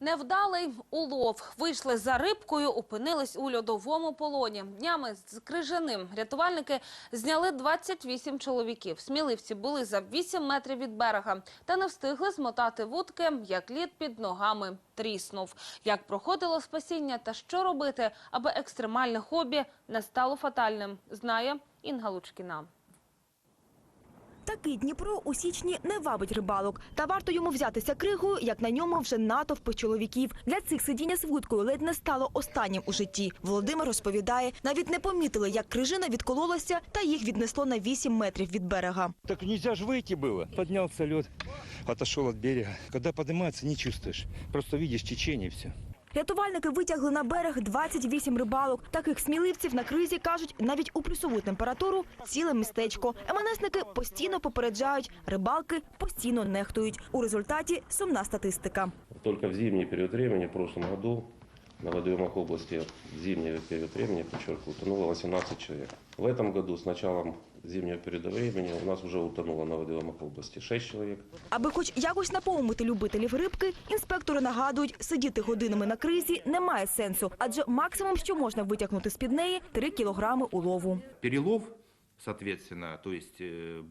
Невдалий улов. Вийшли за рибкою, опинились у льодовому полоні. Днями з крижаним рятувальники зняли 28 чоловіків. Сміливці були за 8 метрів від берега. Та не встигли змотати вудки, як лід під ногами тріснув. Як проходило спасіння та що робити, аби екстремальне хобі не стало фатальним, знає Інга Лучкіна. Такий Дніпро у січні не вабить рибалок. Та варто йому взятися кригою, як на ньому вже натовпи чоловіків. Для цих сидіння з вудкою ледь не стало останнім у житті. Володимир розповідає, навіть не помітили, як крижина відкололася та їх віднесло на 8 метрів від берега. Так нельзя же выйти было. Поднялся лед, отошел от берега. Когда поднимается, не чувствуешь. Просто видишь течение и все. Рятувальники витягли на берег 28 рибалок. Таких сміливців на кризі, кажуть, навіть у плюсову температуру ціле містечко. МНСники постійно попереджають, рибалки постійно нехтують. У результаті сумна статистика. Тільки в зимній період часу в прошлом году, на водоемах области, в зимний период времени, подчеркиваю, утонуло 18 человек. В этом году с началом зимнего периода времени у нас уже утонуло на водоемах области 6 человек. Аби хоч якось наповнити любителів рибки, інспектори нагадують, сидіти годинами на кризі немає сенсу, адже максимум, що можна витягнути з-під неї – 3 кілограми улову. перелов, соответственно, то есть э,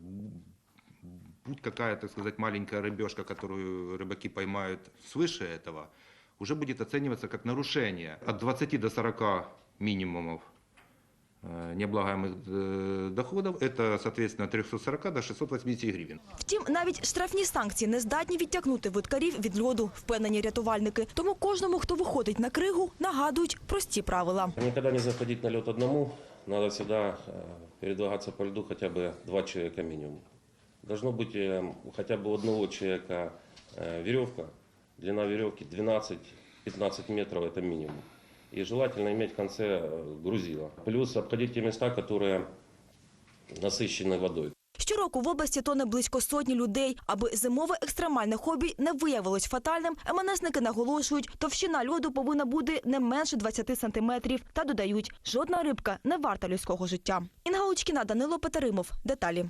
будь какая, так сказать, маленькая рыбешка, которую рыбаки поймают свыше этого, уже будет оцениваться как нарушение от 20 до 40 минимумов э, необлагаемых э, доходов. Это, соответственно, от 340 до 680 гривен. Втім, навіть штрафні санкції не здатні відтягнути вудкарів від льоду, впевнені рятувальники. Тому кожному, хто виходить на кригу, нагадують прості правила. Никогда не заходить на лед одному, надо всегда э, передвигаться по льду хотя бы два человека минимум. Должно быть э, хотя бы у одного человека э, веревка, длина веревки 12-15 метров это минимум. И желательно иметь в конце э, грузила. Плюс обходить те места, которые насыщены водой. Щороку в області тоне близько сотні людей. Аби зимове екстремальне хобі не виявилось фатальним, МНСники наголошують, товщина льоду повинна бути не менше 20 сантиметрів. Та додають, жодна рибка не варта людського життя. Інга Лучкіна, Данило Петеримов. Деталі.